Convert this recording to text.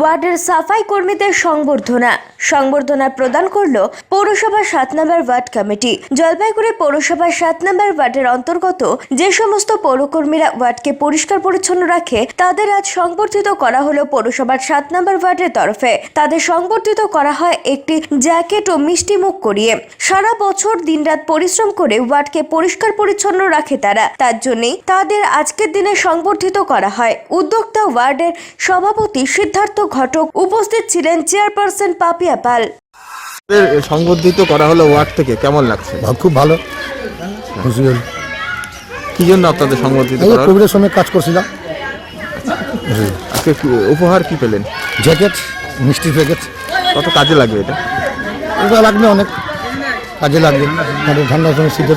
ওয়ার্ডের সাফাই কর্মীদের সংবর্ধনা। সংবর্ধনা প্রদান করল পৌরসভা সাত নম্বর ওয়ার্ড কমিটি। জলপাইগুড়ি পৌরসভার সাত নম্বর ওয়ার্ডের অন্তর্গত যে সমস্ত পৌরকর্মীরা ওয়ার্ডকে পরিষ্কার পরিচ্ছন্ন রাখে, তাদের আজ সংবর্ধিত করা হলো পৌরসভার সাত নম্বর ওয়ার্ডের তরফে। তাদের সংবর্ধিত করা হয় একটি জ্যাকেট ও মিষ্টি মুখ করিয়ে। সারা বছর দিনরাত পরিশ্রম করে ওয়ার্ডকে পরিষ্কার পরিচ্ছন্ন রাখে তারা। তার জন্যই তাদের আজকের দিনে সংবর্ধিত করা হয়। উদ্যোক্তা ওয়ার্ডের সভাপতি সিদ্ধার্থ ঘটক উপস্থিত ছিলেন চেয়ারপারসন পাপিয়া পাল সংবর্ধিত করা হলো ওয়ার্ড থেকে কেমন লাগছে? খুব ভালো। খুশি হল। কি জন্য আপনাদের সংবর্ধিত করা কোভিডের সময় কাজ করছিলাম। আজকে কি- উপহার কি পেলেন? জ্যাকেট মিষ্টি প্যাকেট কত কাজে লাগবে এটা? এটা লাগবে অনেক। কাজে লাগবে। ঠান্ডার সময় শীতের